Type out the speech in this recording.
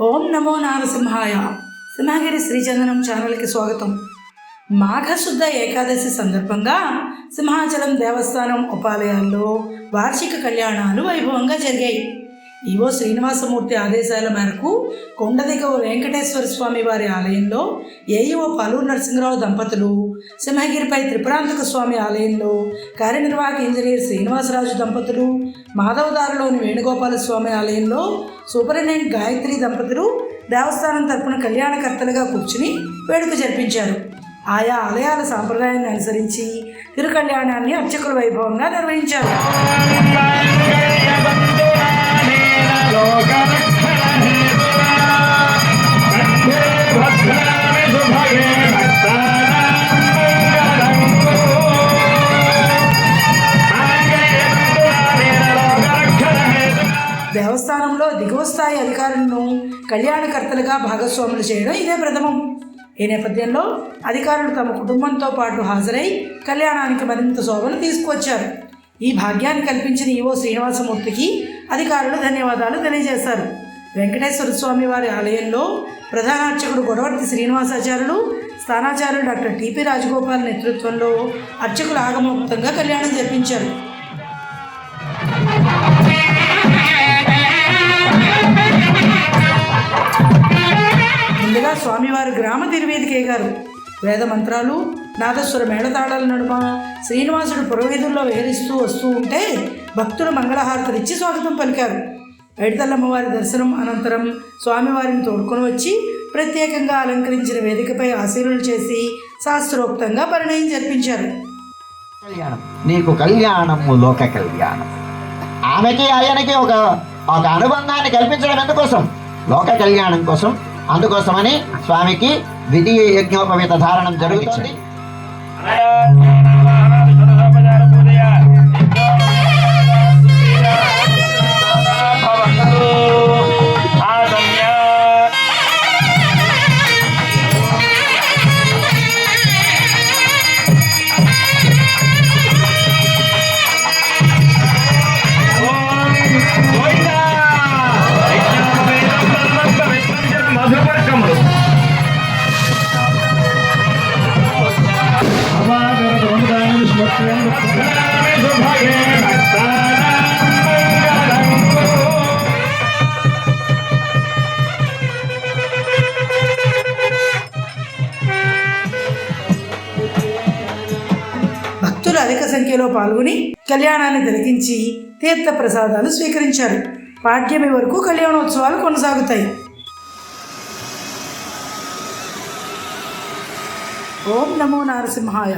ఓం నమో నారసింహాయ. సింహగిరి శ్రీచందనం ఛానల్కి స్వాగతం. మాఘశుద్ధ ఏకాదశి సందర్భంగా సింహాచలం దేవస్థానం ఉపాలయాల్లో వార్షిక కళ్యాణాలు వైభవంగా జరిగాయి. ఈవో శ్రీనివాసమూర్తి ఆదేశాల మేరకు కొండదిగవ వెంకటేశ్వర స్వామి వారి ఆలయంలో ఏఈఓ పాలూరు నరసింహరావు దంపతులు సింహగిరిపై త్రిపురాంతక స్వామి ఆలయంలో కార్యనిర్వాహక ఇంజనీర్ శ్రీనివాసరాజు దంపతులు మాధవదారులోని వేణుగోపాల స్వామి ఆలయంలో సూపరింటెండెంట్ గాయత్రి దంపతులు దేవస్థానం తరపున కళ్యాణకర్తలుగా కూర్చుని వేడుక జరిపించారు. ఆయా ఆలయాల సాంప్రదాయాన్ని అనుసరించి తిరుకళ్యాణాన్ని అర్చకుల వైభవంగా నిర్వహించారు. దేవస్థానంలో దిగువ స్థాయి అధికారులను కళ్యాణకర్తలుగా భాగస్వాములు చేయడం ఇదే ప్రథమం. ఈ నేపథ్యంలో అధికారులు తమ కుటుంబంతో పాటు హాజరై కళ్యాణానికి మరింత శోభను తీసుకువచ్చారు. ఈ భాగ్యాన్ని కల్పించిన ఈవో శ్రీనివాసమూర్తికి అధికారులు ధన్యవాదాలు తెలియజేశారు. వెంకటేశ్వర స్వామి వారి ఆలయంలో ప్రధాన అర్చకుడు గొడవర్తి శ్రీనివాసాచార్యులు స్థానాచార్యులు డాక్టర్ టిపి రాజగోపాల్ నేతృత్వంలో అర్చకులు ఆగమోక్తంగా కళ్యాణం జరిపించారు. స్వామివారు గ్రామ తిరువేదిక గారు. వేద మంత్రాలు నాదస్వర మేళతాళాల నడుమ శ్రీనివాసుడు పురోహితుల్లో విహరిస్తూ వస్తూ ఉంటే భక్తులు మంగళహారతలిచ్చి స్వాగతం పలికారు. ఎడతల్లమ్మవారి దర్శనం అనంతరం స్వామివారిని తోడుకొని వచ్చి ప్రత్యేకంగా అలంకరించిన వేదికపై ఆశీనులు చేసి శాస్త్రోక్తంగా పరిణయం జరిపించారు. కళ్యాణం. నీకు కళ్యాణము లోక కళ్యాణం. ఆమెకి ఆయనకి ఒక ఒక అనుబంధాన్ని కల్పించడం ఎందుకోసం? లోక కళ్యాణం కోసం అందుకోసమని స్వామికి ద్వితీయ యజ్ఞోపవేత ధారణం జరుగుతుంది. భక్తులు అధిక సంఖ్యలో పాల్గొని కళ్యాణాన్ని తిలకించి తీర్థ ప్రసాదాలు స్వీకరించారు. పాఠ్యమి వరకు కళ్యాణోత్సవాలు కొనసాగుతాయి. ఓం నమో నారసింహాయ.